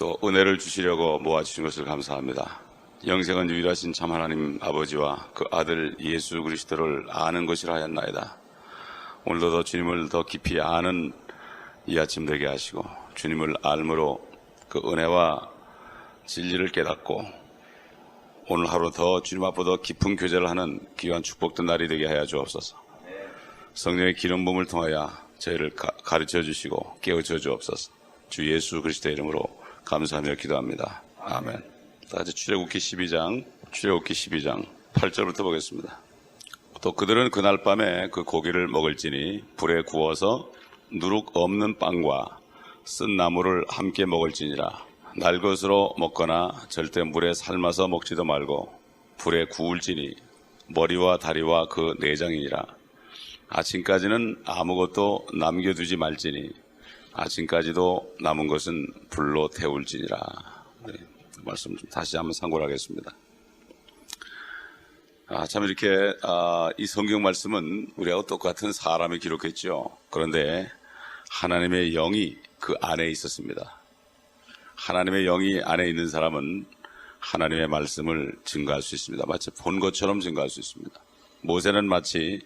또 은혜를 주시려고 모아주신 것을 감사합니다. 영생은 유일하신 참 하나님 아버지와 그 아들 예수 그리스도를 아는 것이라 하였나이다. 오늘도 더 주님을 더 깊이 아는 이 아침 되게 하시고 주님을 알므로 그 은혜와 진리를 깨닫고 오늘 하루 더 주님 앞에 더 깊은 교제를 하는 귀한 축복된 날이 되게 하여 주옵소서. 성령의 기름 부음을 통하여 저희를 가, 가르쳐 주시고 깨우쳐 주옵소서. 주 예수 그리스도의 이름으로 감사하며 기도합니다. 아멘. 다 같이 출애굽기 12장, 출애굽기 12장 8절부터 보겠습니다. 또 그들은 그날 밤에 그 고기를 먹을지니 불에 구워서 누룩 없는 빵과 쓴 나물을 함께 먹을지니라. 날 것으로 먹거나 절대 물에 삶아서 먹지도 말고 불에 구울지니 머리와 다리와 그 내장이니라. 아침까지는 아무것도 남겨두지 말지니 아침까지도 남은 것은 불로 태울지니라. 네, 말씀 좀 다시 한번 상고를 하겠습니다. 아, 참 이렇게 아, 이 성경 말씀은 우리하고 똑같은 사람이 기록했죠. 그런데 하나님의 영이 그 안에 있었습니다. 하나님의 영이 안에 있는 사람은 하나님의 말씀을 증거할 수 있습니다. 마치 본 것처럼 증거할 수 있습니다. 모세는 마치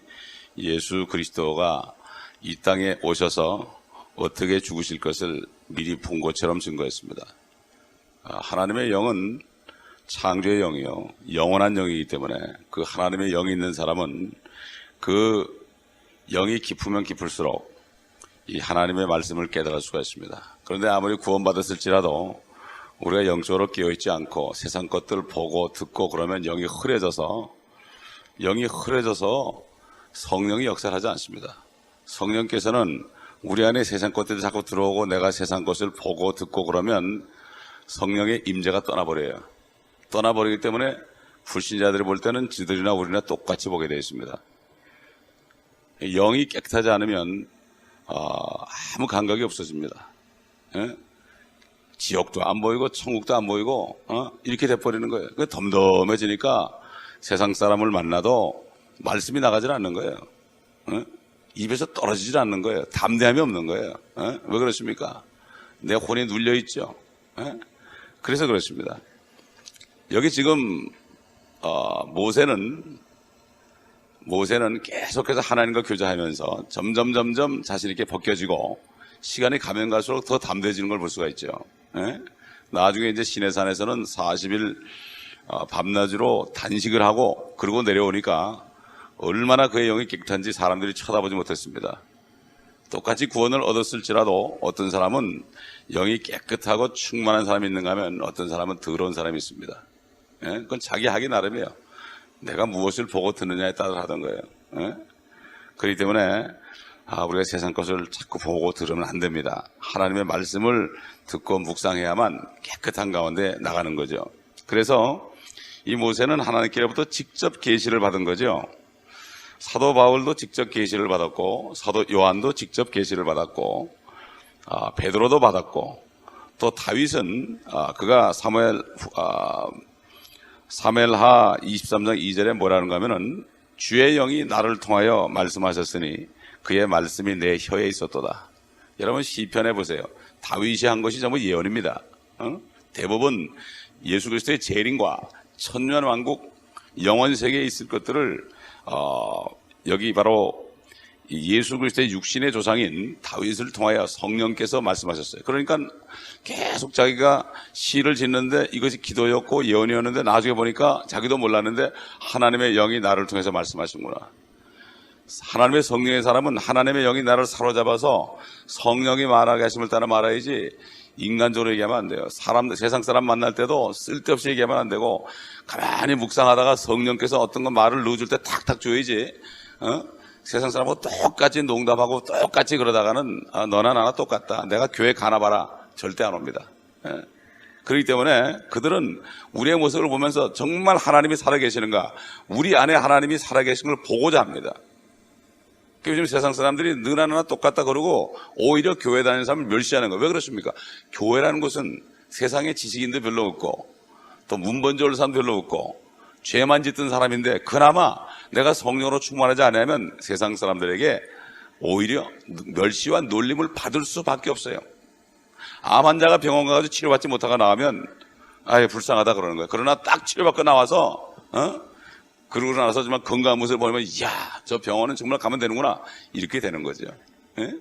예수 그리스도가 이 땅에 오셔서 어떻게 죽으실 것을 미리 본 것처럼 증거했습니다. 아, 하나님의 영은 창조의 영이요. 영원한 영이기 때문에 그 하나님의 영이 있는 사람은 그 영이 깊으면 깊을수록 이 하나님의 말씀을 깨달을 수가 있습니다. 그런데 아무리 구원받았을지라도 우리가 영적으로 깨어있지 않고 세상 것들을 보고 듣고 그러면 영이 흐려져서 영이 흐려져서 성령이 역사하지 않습니다. 성령께서는 우리 안에 세상 것들이 자꾸 들어오고 내가 세상 것을 보고 듣고 그러면 성령의 임재가 떠나버려요. 떠나버리기 때문에 불신자들이 볼 때는 지들이나 우리나 똑같이 보게 되어 있습니다. 영이 깨끗하지 않으면 어, 아무 감각이 없어집니다. 예? 지옥도 안 보이고 천국도 안 보이고 어? 이렇게 돼버리는 거예요. 그 덤덤해지니까 세상 사람을 만나도 말씀이 나가질 않는 거예요. 어? 입에서 떨어지질 않는 거예요. 담대함이 없는 거예요. 어? 왜 그렇습니까? 내 혼이 눌려 있죠. 어? 그래서 그렇습니다. 여기 지금 어, 모세는 모세는 계속해서 하나님과 교제하면서 점점 점점 자신 있게 벗겨지고 시간이 가면 갈수록 더 담대해지는 걸 볼 수가 있죠. 예? 나중에 이제 시내산에서는 40일 어, 밤낮으로 단식을 하고 그러고 내려오니까 얼마나 그의 영이 깨끗한지 사람들이 쳐다보지 못했습니다. 똑같이 구원을 얻었을지라도 어떤 사람은 영이 깨끗하고 충만한 사람이 있는가 하면 어떤 사람은 더러운 사람이 있습니다. 예? 그건 자기 하기 나름이에요. 내가 무엇을 보고 듣느냐에 따라 하던 거예요. 예? 그렇기 때문에 아, 우리가 세상 것을 자꾸 보고 들으면 안 됩니다. 하나님의 말씀을 듣고 묵상해야만 깨끗한 가운데 나가는 거죠. 그래서 이 모세는 하나님께로부터 직접 계시를 받은 거죠. 사도 바울도 직접 계시를 받았고 사도 요한도 직접 계시를 받았고 아, 베드로도 받았고 또 다윗은 아, 그가 사무엘 아, 사멜하 23장 2절에 뭐라는가 하면은 주의 영이 나를 통하여 말씀하셨으니 그의 말씀이 내 혀에 있었도다. 여러분 시편해 보세요. 다윗이 한 것이 전부 예언입니다. 어? 대부분 예수 그리스도의 재림과 천년 왕국 영원 세계에 있을 것들을 어, 여기 바로 예수 그리스도의 육신의 조상인 다윗을 통하여 성령께서 말씀하셨어요. 그러니까 계속 자기가 시를 짓는데 이것이 기도였고 예언이었는데 나중에 보니까 자기도 몰랐는데 하나님의 영이 나를 통해서 말씀하신구나. 하나님의 성령의 사람은 하나님의 영이 나를 사로잡아서 성령이 말하게 하심을 따라 말해야지 인간적으로 얘기하면 안 돼요. 사람, 세상 사람 만날 때도 쓸데없이 얘기하면 안 되고 가만히 묵상하다가 성령께서 어떤 거 말을 넣어줄 때 탁탁 줘야지. 어? 세상 사람하고 똑같이 농담하고 똑같이 그러다가는 아, 너나 나나 똑같다. 내가 교회 가나 봐라. 절대 안 옵니다. 예. 그렇기 때문에 그들은 우리의 모습을 보면서 정말 하나님이 살아계시는가, 우리 안에 하나님이 살아계신 걸 보고자 합니다. 요즘 세상 사람들이 너나 나나 똑같다 그러고 오히려 교회 다니는 사람을 멸시하는 거예요. 왜 그렇습니까? 교회라는 곳은 세상에 지식인도 별로 없고 또 문번져올 사람 별로 없고 죄만 짓던 사람인데 그나마 내가 성령으로 충만하지 않으면 세상 사람들에게 오히려 멸시와 놀림을 받을 수밖에 없어요. 암 환자가 병원 가서 치료받지 못하고 나가면 아예 불쌍하다 그러는 거예요. 그러나 딱 치료받고 나와서 어? 그러고 나서 정말 건강한 모습을 보면 이야 저 병원은 정말 가면 되는구나 이렇게 되는 거죠. 예?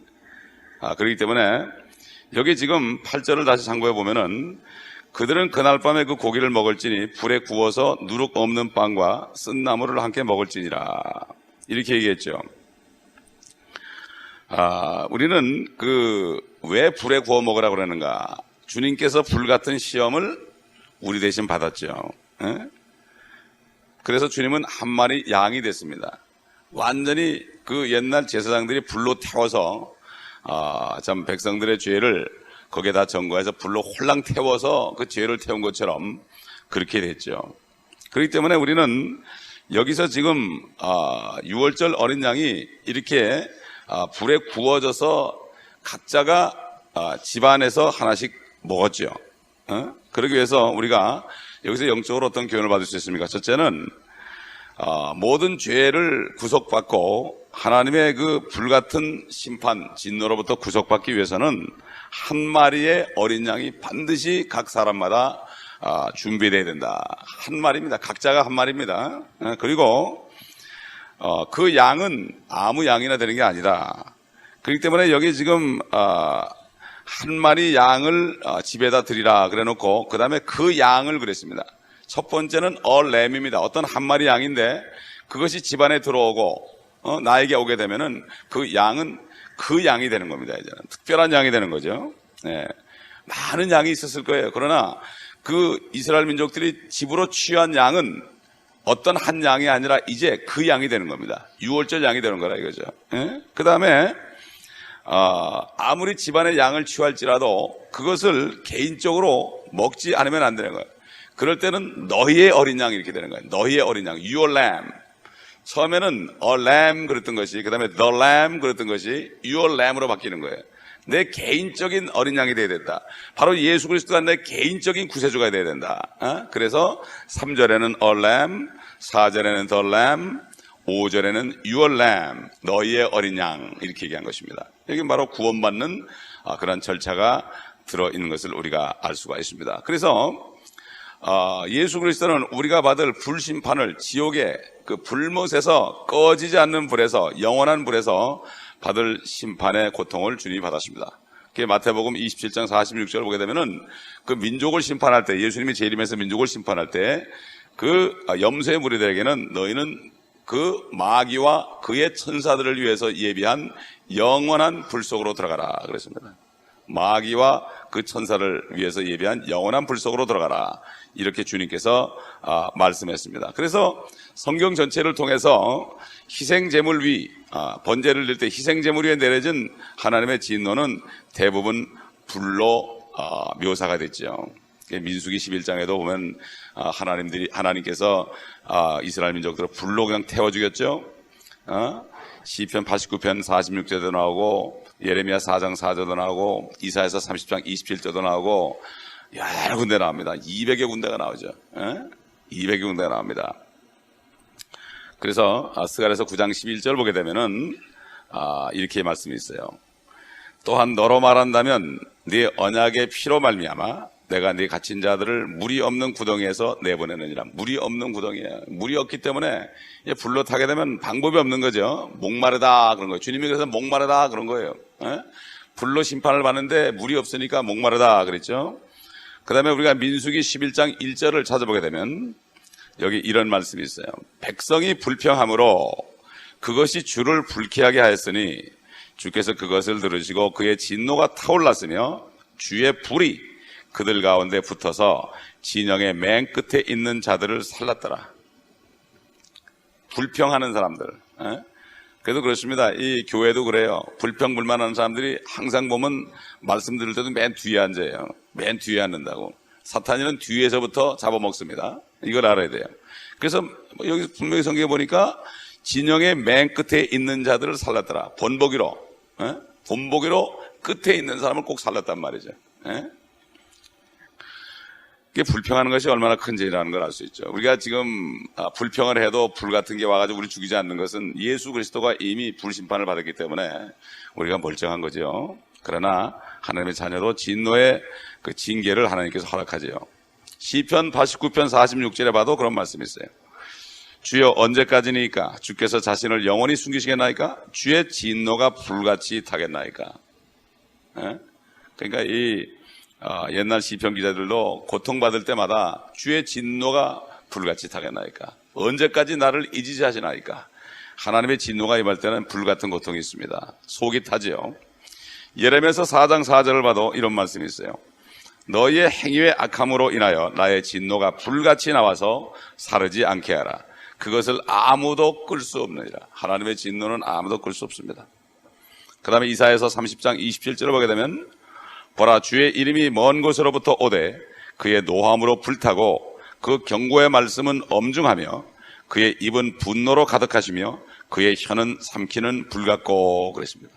아 그렇기 때문에 여기 지금 8절을 다시 참고해 보면은 그들은 그날 밤에 그 고기를 먹을지니 불에 구워서 누룩 없는 빵과 쓴 나물을 함께 먹을지니라 이렇게 얘기했죠. 아, 우리는 그 왜 불에 구워 먹으라 그러는가? 주님께서 불 같은 시험을 우리 대신 받았죠. 예? 그래서 주님은 한 마리 양이 됐습니다. 완전히 그 옛날 제사장들이 불로 태워서 아, 참 백성들의 죄를 거기에 다 전거해서 불로 홀랑 태워서 그 죄를 태운 것처럼 그렇게 됐죠. 그렇기 때문에 우리는 여기서 지금 아, 6월절 어린 양이 이렇게 아, 불에 구워져서 각자가 아, 집안에서 하나씩 먹었죠. 어? 그러기 위해서 우리가 여기서 영적으로 어떤 교훈을 받을 수 있습니까? 첫째는 아, 모든 죄를 구속받고 하나님의 그 불같은 심판, 진노로부터 구속받기 위해서는 한 마리의 어린 양이 반드시 각 사람마다 아, 준비되어야 된다. 한 마리입니다. 각자가 한 마리입니다. 아, 그리고 어, 그 양은 아무 양이나 되는 게 아니라 그렇기 때문에 여기 지금 아, 한 마리 양을 어, 집에다 드리라 그래 놓고 그 다음에 그 양을 그랬습니다. 첫 번째는 얼램입니다. 어떤 한 마리 양인데 그것이 집안에 들어오고 어, 나에게 오게 되면은 그 양은 그 양이 되는 겁니다. 이제는 특별한 양이 되는 거죠. 예. 많은 양이 있었을 거예요. 그러나 그 이스라엘 민족들이 집으로 취한 양은 어떤 한 양이 아니라 이제 그 양이 되는 겁니다. 6월절 양이 되는 거라 이거죠. 그 다음에 어, 아무리 집안의 양을 취할지라도 그것을 개인적으로 먹지 않으면 안 되는 거예요. 그럴 때는 너희의 어린 양 이렇게 되는 거예요. 너희의 어린 양, your lamb. 처음에는 a lamb 그랬던 것이, 그 다음에 the lamb 그랬던 것이 your lamb으로 바뀌는 거예요. 내 개인적인 어린 양이 되어야 된다. 바로 예수 그리스도가 내 개인적인 구세주가 되어야 된다. 어? 그래서 3절에는 a lamb, 4절에는 the lamb, 5절에는 your lamb, 너희의 어린 양 이렇게 얘기한 것입니다. 여기 바로 구원받는 아, 그런 절차가 들어있는 것을 우리가 알 수가 있습니다. 그래서 아, 예수 그리스도는 우리가 받을 불심판을 지옥의 그 불못에서 꺼지지 않는 불에서 영원한 불에서 받을 심판의 고통을 주님이 받았습니다. 그게 마태복음 27장 46절 보게 되면은 그 민족을 심판할 때 예수님이 재림해서 민족을 심판할 때 그 염소의 무리들에게는 너희는 그 마귀와 그의 천사들을 위해서 예비한 영원한 불 속으로 들어가라 그랬습니다. 마귀와 그 천사를 위해서 예비한 영원한 불 속으로 들어가라. 이렇게 주님께서 아, 말씀했습니다. 그래서 성경 전체를 통해서 희생 제물 위 아, 번제를 낼 때 희생 제물 위에 내려진 하나님의 진노는 대부분 불로 아, 묘사가 됐죠. 민수기 11장에도 보면 아, 하나님들이 하나님께서 아, 이스라엘 민족들을 불로 그냥 태워 죽였죠. 어? 시편 89편 46절도 나오고 예레미야 4장 4절도 나오고 이사에서 30장 27절도 나오고 여러 군데 나옵니다. 200여 군데가 나오죠. 예? 200여 군데가 나옵니다. 그래서 아, 스가랴서 9장 11절 보게 되면은 아, 이렇게 말씀이 있어요. 또한 너로 말한다면 네 언약의 피로 말미암아 내가 네 갇힌 자들을 물이 없는 구덩이에서 내보내느니라. 물이 없는 구덩이에요. 물이 없기 때문에 불로 타게 되면 방법이 없는 거죠. 목마르다 그런 거예요. 주님이 그래서 목마르다 그런 거예요. 예? 불로 심판을 받는데 물이 없으니까 목마르다 그랬죠. 그 다음에 우리가 민수기 11장 1절을 찾아보게 되면 여기 이런 말씀이 있어요. 백성이 불평함으로 그것이 주를 불쾌하게 하였으니 주께서 그것을 들으시고 그의 진노가 타올랐으며 주의 불이 그들 가운데 붙어서 진영의 맨 끝에 있는 자들을 살랐더라. 불평하는 사람들. 에? 그래도 그렇습니다. 이 교회도 그래요. 불평불만하는 사람들이 항상 보면 말씀 들을 때도 맨 뒤에 앉아요. 맨 뒤에 앉는다고. 사탄이는 뒤에서부터 잡아먹습니다. 이걸 알아야 돼요. 그래서 여기 분명히 성경에 보니까 진영의 맨 끝에 있는 자들을 살랐더라. 본보기로. 에? 본보기로 끝에 있는 사람을 꼭 살랐단 말이죠. 에? 그게 불평하는 것이 얼마나 큰 죄라는 걸 알 수 있죠. 우리가 지금 아, 불평을 해도 불 같은 게 와가지고 우리 죽이지 않는 것은 예수 그리스도가 이미 불심판을 받았기 때문에 우리가 멀쩡한 거죠. 그러나 하나님의 자녀도 진노의 그 징계를 하나님께서 허락하지요. 시편 89편 46절에 봐도 그런 말씀이 있어요. 주여 언제까지니까 주께서 자신을 영원히 숨기시겠나이까 주의 진노가 불같이 타겠나이까 예? 그러니까 이 어, 옛날 시편 기자들도 고통받을 때마다 주의 진노가 불같이 타겠나이까 언제까지 나를 잊으시 하시나이까 하나님의 진노가 임할 때는 불같은 고통이 있습니다 속이 타지요 예레미야서 4장 4절을 봐도 이런 말씀이 있어요 너희의 행위의 악함으로 인하여 나의 진노가 불같이 나와서 사르지 않게 하라. 그것을 아무도 끌 수 없느니라. 하나님의 진노는 아무도 끌 수 없습니다. 그 다음에 이사에서 30장 27절을 보게 되면 보라 주의 이름이 먼 곳으로부터 오되 그의 노함으로 불타고 그 경고의 말씀은 엄중하며 그의 입은 분노로 가득하시며 그의 혀는 삼키는 불 같고 그랬습니다.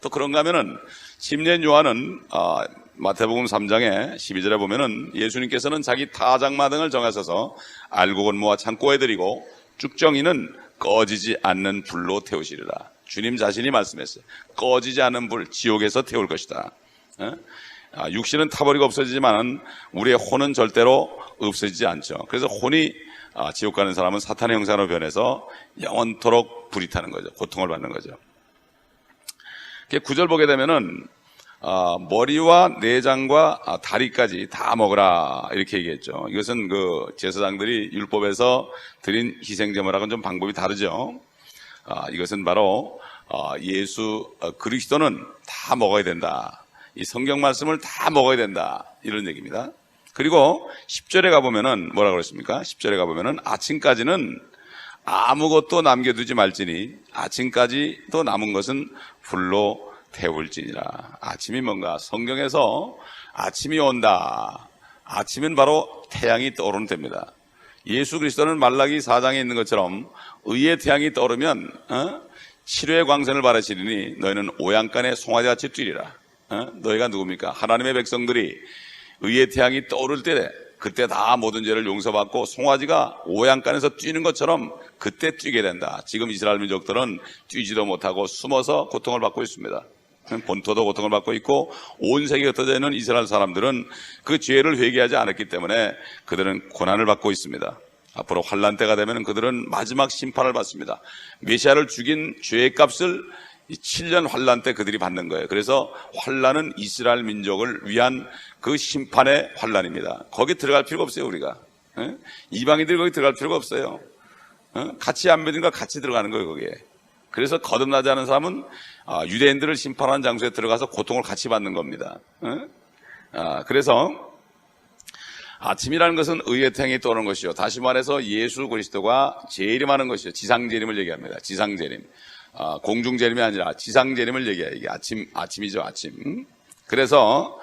또 그런가 하면은 심리엔 요한은 아, 마태복음 3장에 12절에 보면은 예수님께서는 자기 타작마 등을 정하셔서 알곡은 모아 창고에 드리고 쭉정이는 꺼지지 않는 불로 태우시리라. 주님 자신이 말씀했어요. 꺼지지 않는 불, 지옥에서 태울 것이다. 어? 아, 육신은 타버리고 없어지지만은 우리의 혼은 절대로 없어지지 않죠. 그래서 혼이 아, 지옥 가는 사람은 사탄의 형상으로 변해서 영원토록 불이 타는 거죠. 고통을 받는 거죠. 구절 보게 되면은 아, 머리와 내장과 아, 다리까지 다 먹으라 이렇게 얘기했죠. 이것은 그 제사장들이 율법에서 드린 희생제물하고는 좀 방법이 다르죠. 아, 이것은 바로 아, 예수 어, 그리스도는 다 먹어야 된다. 이 성경 말씀을 다 먹어야 된다. 이런 얘기입니다. 그리고 10절에 가보면은 뭐라 그랬습니까? 10절에 가보면은 아침까지는 아무것도 남겨두지 말지니 아침까지도 남은 것은 불로 태울지니라. 아침이 뭔가 성경에서 아침이 온다. 아침은 바로 태양이 떠오르는 때입니다. 예수 그리스도는 말라기 4장에 있는 것처럼 의의 태양이 떠오르면 어? 치료의 광선을 바라시리니 너희는 오양간에 송아지같이 뛰리라. 어? 너희가 누굽니까? 하나님의 백성들이 의의 태양이 떠오를 때 그때 다 모든 죄를 용서받고 송아지가 오양간에서 뛰는 것처럼 그때 뛰게 된다. 지금 이스라엘 민족들은 뛰지도 못하고 숨어서 고통을 받고 있습니다. 본토도 고통을 받고 있고 온 세계에 흩어져 있는 이스라엘 사람들은 그 죄를 회개하지 않았기 때문에 그들은 고난을 받고 있습니다. 앞으로 환란 때가 되면 그들은 마지막 심판을 받습니다. 메시아를 죽인 죄의 값을 7년 환란 때 그들이 받는 거예요. 그래서 환란은 이스라엘 민족을 위한 그 심판의 환란입니다. 거기 들어갈 필요가 없어요, 우리가. 예? 이방인들이 거기 들어갈 필요가 없어요. 어? 같이 안 믿은가 같이 들어가는 거예요, 거기에. 그래서 거듭나지 않은 사람은 아, 유대인들을 심판하는 장소에 들어가서 고통을 같이 받는 겁니다. 어? 아, 그래서 아침이라는 것은 의의 태양이 떠오르는 것이요. 다시 말해서 예수 그리스도가 재림하는 것이요. 지상재림을 얘기합니다. 지상재림. 아, 공중 재림이 아니라 지상 재림을 얘기해요. 이게 아침, 아침이죠, 아침. 그래서,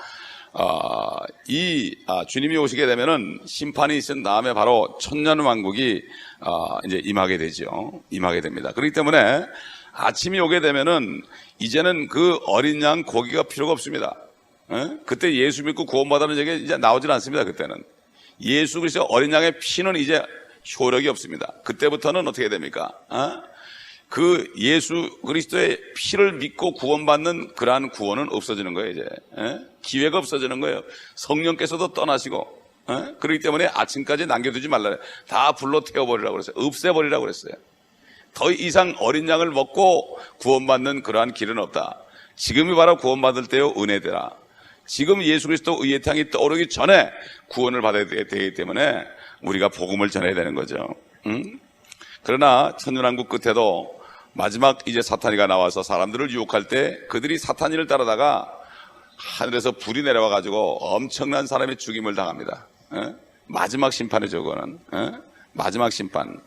아, 이, 아, 주님이 오시게 되면은 심판이 있은 다음에 바로 천년 왕국이, 아, 이제 임하게 되죠. 임하게 됩니다. 그렇기 때문에 아침이 오게 되면은 이제는 그 어린 양 고기가 필요가 없습니다. 에? 그때 예수 믿고 구원받는 얘기 이제 나오질 않습니다. 그때는 예수 그리스도 어린 양의 피는 이제 효력이 없습니다. 그때부터는 어떻게 됩니까? 어? 그 예수 그리스도의 피를 믿고 구원받는 그러한 구원은 없어지는 거예요. 이제 에? 기회가 없어지는 거예요. 성령께서도 떠나시고 에? 그렇기 때문에 아침까지 남겨두지 말라. 다 불로 태워버리라고 그랬어요. 없애버리라고 그랬어요. 더 이상 어린 양을 먹고 구원받는 그러한 길은 없다. 지금이 바로 구원받을 때요 은혜되라. 지금 예수 그리스도 의의 태양이 떠오르기 전에 구원을 받아야 되기 때문에 우리가 복음을 전해야 되는 거죠. 응? 그러나 천년왕국 끝에도 마지막 이제 사탄이가 나와서 사람들을 유혹할 때 그들이 사탄이를 따르다가 하늘에서 불이 내려와 가지고 엄청난 사람의 죽임을 당합니다. 에? 마지막 심판이죠, 그거는. 에? 마지막 심판.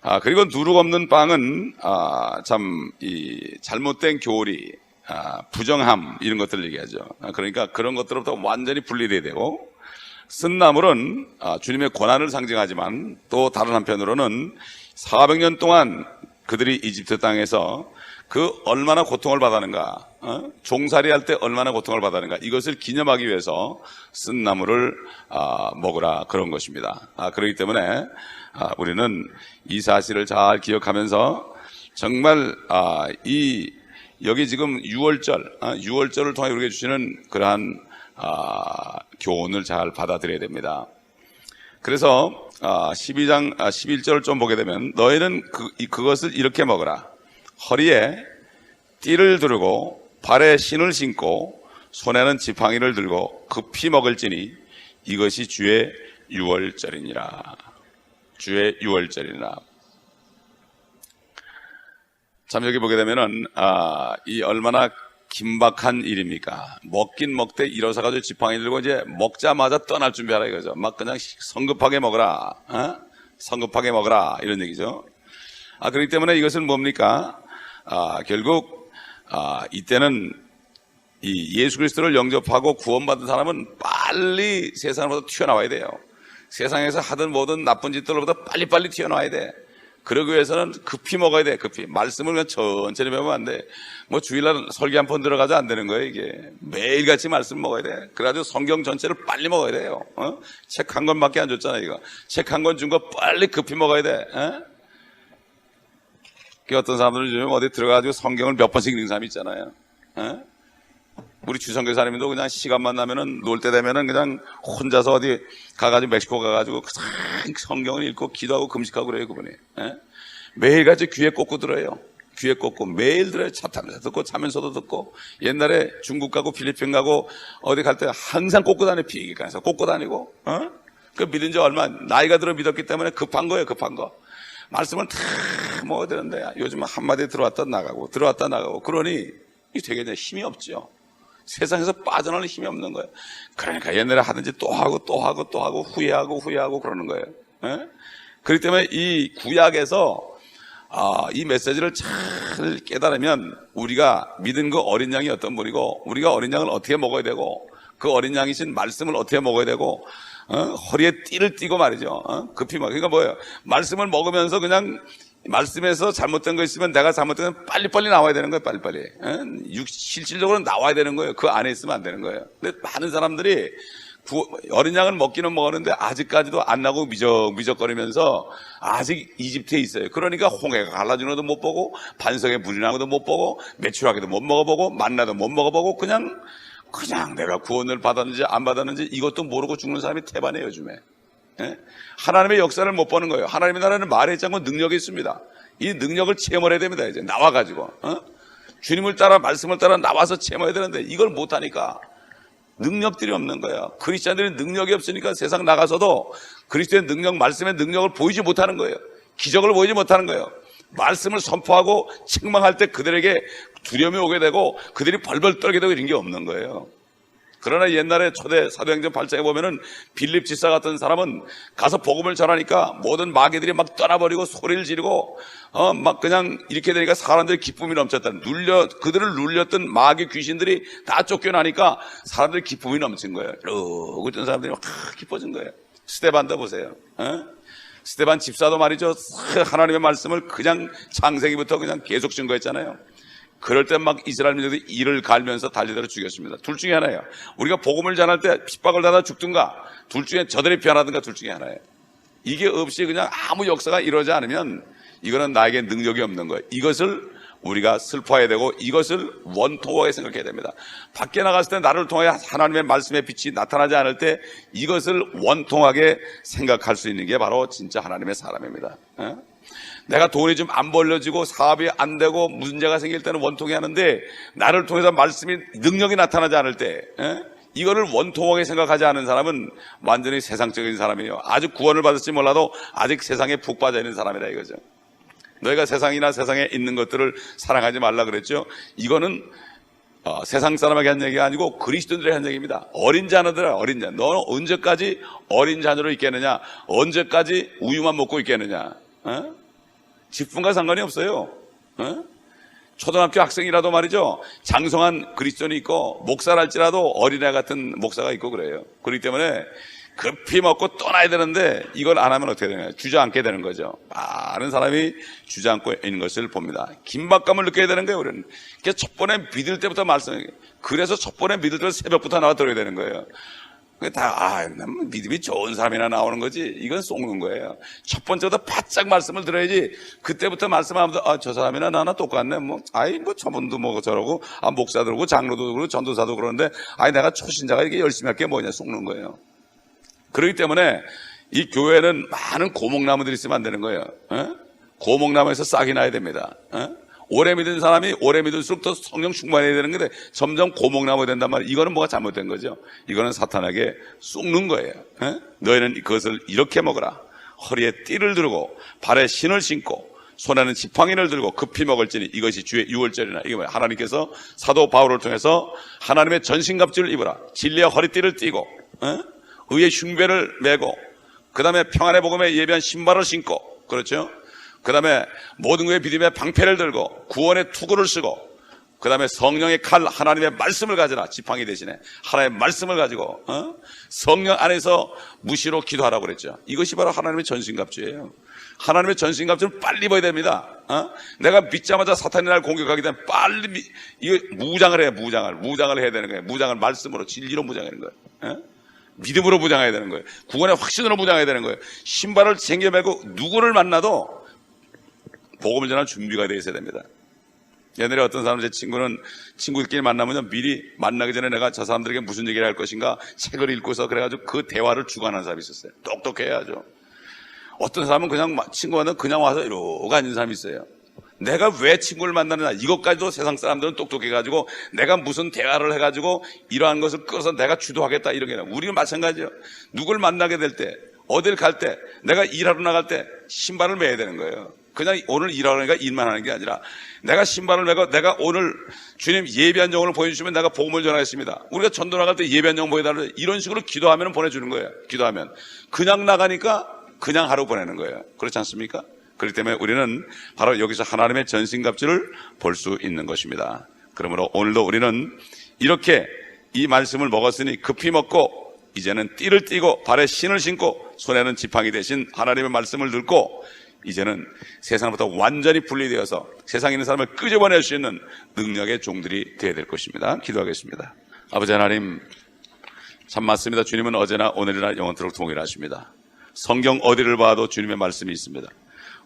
아, 그리고 누룩 없는 빵은 아, 참 이 잘못된 교리, 아, 부정함 이런 것들을 얘기하죠. 아, 그러니까 그런 것들로부터 완전히 분리돼야 되고 쓴 나물은 아, 주님의 고난을 상징하지만 또 다른 한편으로는 400년 동안 그들이 이집트 땅에서 그 얼마나 고통을 받았는가, 어? 종살이 할 때 얼마나 고통을 받았는가 이것을 기념하기 위해서 쓴 나무를 아, 먹으라 그런 것입니다. 아, 그렇기 때문에 아, 우리는 이 사실을 잘 기억하면서 정말 아, 이 여기 지금 6월절, 아, 6월절을 통해 우리에게 주시는 그러한 아, 교훈을 잘 받아들여야 됩니다. 그래서 아, 12장 아, 11절을 좀 보게 되면 너희는 그, 이- 그것을 이렇게 먹어라. 허리에 띠를 두르고 발에 신을 신고 손에는 지팡이를 들고 급히 먹을지니 이것이 주의 유월절이니라. 주의 유월절이니라. 참 여기 보게 되면은 아, 이 얼마나 긴박한 일입니까? 먹긴 먹되 일어서 가지고 지팡이 들고 이제 먹자마자 떠날 준비하라 이거죠. 막 그냥 성급하게 먹어라. 어? 성급하게 먹어라 이런 얘기죠. 아 그렇기 때문에 이것은 뭡니까? 아 결국 아 이때는 이 예수 그리스도를 영접하고 구원받은 사람은 빨리 세상으로부터 튀어나와야 돼요. 세상에서 하든 뭐든 나쁜 짓들로부터 빨리빨리 튀어나와야 돼. 그러기 위해서는 급히 먹어야 돼, 급히. 말씀을 그냥 천천히 배우면 안 돼. 뭐 주일날 설교 한 번 들어가자 안 되는 거예요, 이게. 매일같이 말씀 먹어야 돼. 그래가지고 성경 전체를 빨리 먹어야 돼요. 어? 책 한 권밖에 안 줬잖아, 이거. 책 한 권 준 거 빨리 급히 먹어야 돼. 어? 그 어떤 사람들은 요즘 어디 들어가가지고 성경을 몇 번씩 읽는 사람이 있잖아요. 어? 우리 주성교사님도 그냥 시간만 나면은 놀 때 되면은 그냥 혼자서 어디 가가지고 멕시코 가가지고 성경을 읽고 기도하고 금식하고 그래요 그분이. 예? 매일같이 귀에 꽂고 들어요. 귀에 꽂고 매일 들어요. 차 타면서 듣고 자면서도 듣고. 옛날에 중국 가고 필리핀 가고 어디 갈 때 항상 꽂고 다니 비행기관에서. 꽂고 다니고 어? 그 믿은 지 얼마 나이가 들어 믿었기 때문에 급한 거예요 급한 거. 말씀을 다 먹어야 되는데 요즘 한마디 들어왔다 나가고 들어왔다 나가고. 그러니 이게 되게 힘이 없죠 세상에서 빠져나올 힘이 없는 거예요. 그러니까 옛날에 하든지 또 하고 또 하고 또 하고 후회하고 후회하고 그러는 거예요. 예? 그렇기 때문에 이 구약에서 아, 이 메시지를 잘 깨달으면 우리가 믿은 그 어린 양이 어떤 분이고 우리가 어린 양을 어떻게 먹어야 되고 그 어린 양이신 말씀을 어떻게 먹어야 되고 어? 허리에 띠를 띠고 말이죠. 어? 급히 먹. 그러니까 뭐예요? 말씀을 먹으면서 그냥 말씀에서 잘못된 거 있으면 내가 잘못된 건 빨리빨리 나와야 되는 거예요. 빨리빨리. 어? 육- 실질적으로 나와야 되는 거예요. 그 안에 있으면 안 되는 거예요. 근데 많은 사람들이 구- 어린 양을 먹기는 먹었는데 아직까지도 안 나고 미적미적거리면서 아직 이집트에 있어요. 그러니까 홍해가 갈라지는 것도 못 보고 반석에 물이 나는 것도 못 보고 매출하기도 못 먹어보고 만나도 못 먹어보고 그냥 그냥 내가 구원을 받았는지 안 받았는지 이것도 모르고 죽는 사람이 태반이에요 요즘에. 예? 하나님의 역사를 못 보는 거예요. 하나님의 나라는 말에 있지 않고 능력이 있습니다. 이 능력을 체험을 해야 됩니다. 이제 나와가지고 어? 주님을 따라 말씀을 따라 나와서 체험해야 되는데 이걸 못하니까 능력들이 없는 거예요. 크리스천들이 능력이 없으니까 세상 나가서도 그리스도의 능력, 말씀의 능력을 보이지 못하는 거예요. 기적을 보이지 못하는 거예요. 말씀을 선포하고 책망할 때 그들에게 두려움이 오게 되고 그들이 벌벌 떨게 되고 이런 게 없는 거예요. 그러나 옛날에 초대 사도행전 8장에 보면은 빌립 지사 같은 사람은 가서 복음을 전하니까 모든 마귀들이 막 떠나버리고 소리를 지르고 어 막 그냥 이렇게 되니까 사람들이 기쁨이 넘쳤다. 눌려 그들을 눌렸던 마귀 귀신들이 다 쫓겨나니까 사람들이 기쁨이 넘친 거예요. 이러고 있던 사람들이 막 기뻐진 거예요. 스테반도 보세요. 어? 스테반 집사도 말이죠. 하나님의 말씀을 그냥 창세기부터 그냥 계속 증거했잖아요. 그럴 때 막 이스라엘 민족들이 이를 갈면서 달리대로 죽였습니다. 둘 중에 하나예요. 우리가 복음을 전할 때 핍박을 받아 죽든가, 둘 중에 저들이 변하든가 둘 중에 하나예요. 이게 없이 그냥 아무 역사가 이루어지지 않으면 이거는 나에게 능력이 없는 거예요. 이것을 우리가 슬퍼해야 되고 이것을 원통하게 생각해야 됩니다. 밖에 나갔을 때 나를 통해 하나님의 말씀의 빛이 나타나지 않을 때 이것을 원통하게 생각할 수 있는 게 바로 진짜 하나님의 사람입니다. 어? 내가 돈이 좀 안 벌려지고 사업이 안 되고 문제가 생길 때는 원통해 하는데 나를 통해서 말씀이 능력이 나타나지 않을 때 에? 이거를 원통하게 생각하지 않은 사람은 완전히 세상적인 사람이에요. 아직 구원을 받을지 몰라도 아직 세상에 푹 빠져 있는 사람이라 이거죠. 너희가 세상이나 세상에 있는 것들을 사랑하지 말라 그랬죠. 이거는 어, 세상 사람에게 한 얘기가 아니고 그리스도인들에게 한 얘기입니다. 어린 자녀들아, 어린 자. 너는 언제까지 어린 자녀로 있겠느냐? 언제까지 우유만 먹고 있겠느냐? 어? 직분과 상관이 없어요. 어? 초등학교 학생이라도 말이죠. 장성한 그리스도인이 있고 목사랄지라도 어린애 같은 목사가 있고 그래요. 그렇기 때문에 급히 먹고 떠나야 되는데 이걸 안 하면 어떻게 되냐. 주저앉게 되는 거죠. 많은 사람이 주저앉고 있는 것을 봅니다. 긴박감을 느껴야 되는 거예요, 우리는. 그래서 첫 번에 믿을 때부터 말씀해. 그래서 첫 번에 믿을 때 새벽부터 나와 들어야 되는 거예요. 그게 다, 아, 난 믿음이 좋은 사람이나 나오는 거지. 이건 속는 거예요. 첫 번째부터 바짝 말씀을 들어야지. 그때부터 말씀하면, 아, 저 사람이나 나나 똑같네. 뭐, 아이, 뭐, 저분도 뭐 저러고, 아, 목사도 그러고, 장로도 그러고, 전도사도 그러는데, 아이, 내가 초신자가 이렇게 열심히 할 게 뭐냐, 속는 거예요. 그렇기 때문에 이 교회는 많은 고목나무들이 있으면 안 되는 거예요. 어? 고목나무에서 싹이 나야 됩니다. 어? 오래 믿은 사람이 오래 믿을수록 더 성령 충만해야 되는 건데 점점 고목나무 된단 말이에요. 이거는 뭐가 잘못된 거죠. 이거는 사탄에게 쑥는 거예요. 어? 너희는 그것을 이렇게 먹어라. 허리에 띠를 들고 발에 신을 신고 손에는 지팡이를 들고 급히 먹을지니 이것이 주의 유월절이나 이게 뭐야 하나님께서 사도 바울을 통해서 하나님의 전신갑주를 입어라 진리의 허리띠를 띠고 어? 의의 흉배를 메고 그 다음에 평안의 복음에 예비한 신발을 신고 그렇죠 그 다음에 모든 것의 믿음의 방패를 들고 구원의 투구를 쓰고 그 다음에 성령의 칼 하나님의 말씀을 가져라. 지팡이 대신에 하나님의 말씀을 가지고 어? 성령 안에서 무시로 기도하라고 그랬죠. 이것이 바로 하나님의 전신갑주예요. 하나님의 전신갑주를 빨리 입어야 됩니다. 어? 내가 믿자마자 사탄이 날 공격하기 때문에 빨리 미- 이거 무장을 해야 무장을. 무장을 해야 되는 거예요. 무장을 말씀으로 진리로 무장하는 거예요. 어? 믿음으로 무장해야 되는 거예요. 구원의 확신으로 무장해야 되는 거예요. 신발을 챙겨매고 누구를 만나도 복음을 전할 준비가 되어 있어야 됩니다. 옛날에 어떤 사람 제 친구는 친구들끼리 만나면 미리 만나기 전에 내가 저 사람들에게 무슨 얘기를 할 것인가 책을 읽고서 그래가지고 그 대화를 주관하는 사람이 있었어요. 똑똑해야죠. 어떤 사람은 그냥 마- 친구 만나면 그냥 와서 이러고 앉은 사람이 있어요. 내가 왜 친구를 만나느냐 이것까지도 세상 사람들은 똑똑해가지고 내가 무슨 대화를 해가지고 이러한 것을 끌어서 내가 주도하겠다 이런 게 아니라 우리는 마찬가지예요. 누굴 만나게 될 때 어딜 갈 때 내가 일하러 나갈 때 신발을 매야 되는 거예요. 그냥 오늘 일하려니까 일만 하는 게 아니라 내가 신발을 매고 내가 오늘 주님 예비한 영혼을 보여주시면 내가 복음을 전하겠습니다. 우리가 전도 나갈 때 예비한 영혼 보여달라 이런 식으로 기도하면 보내주는 거예요. 기도하면 그냥 나가니까 그냥 하루 보내는 거예요. 그렇지 않습니까? 그렇기 때문에 우리는 바로 여기서 하나님의 전신갑주를 볼 수 있는 것입니다. 그러므로 오늘도 우리는 이렇게 이 말씀을 먹었으니 급히 먹고 이제는 띠를 띠고 발에 신을 신고 손에는 지팡이 대신 하나님의 말씀을 들고 이제는 세상부터 완전히 분리되어서 세상에 있는 사람을 끄집어낼 수 있는 능력의 종들이 되어야 될 것입니다. 기도하겠습니다. 아버지 하나님 참 맞습니다. 주님은 어제나 오늘이나 영원토록 동일하십니다. 성경 어디를 봐도 주님의 말씀이 있습니다.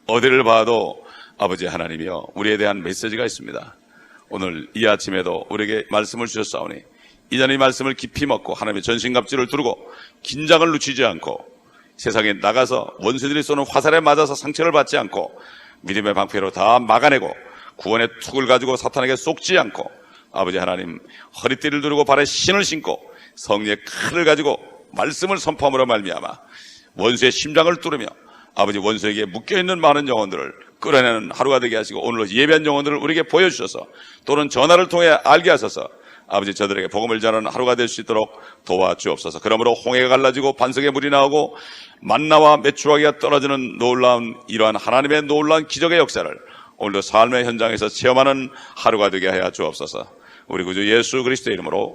어디를 봐도 아버지 하나님이여 우리에 대한 메시지가 있습니다. 오늘 이 아침에도 우리에게 말씀을 주셨사오니 이전에 이 말씀을 깊이 먹고 하나님의 전신갑주를 두르고 긴장을 늦추지 않고 세상에 나가서 원수들이 쏘는 화살에 맞아서 상처를 받지 않고 믿음의 방패로 다 막아내고 구원의 툭을 가지고 사탄에게 속지 않고 아버지 하나님 허리띠를 두르고 발에 신을 신고 성령의 칼을 가지고 말씀을 선포함으로 말미암아 원수의 심장을 뚫으며 아버지 원수에게 묶여있는 많은 영혼들을 끌어내는 하루가 되게 하시고 오늘로 예배한 영혼들을 우리에게 보여주셔서 또는 전화를 통해 알게 하셔서 아버지 저들에게 복음을 전하는 하루가 될 수 있도록 도와주옵소서. 그러므로 홍해가 갈라지고 반석에 물이 나오고 만나와 메추라기가 떨어지는 놀라운 이러한 하나님의 놀라운 기적의 역사를 오늘도 삶의 현장에서 체험하는 하루가 되게 하여 주옵소서. 우리 구주 예수 그리스도의 이름으로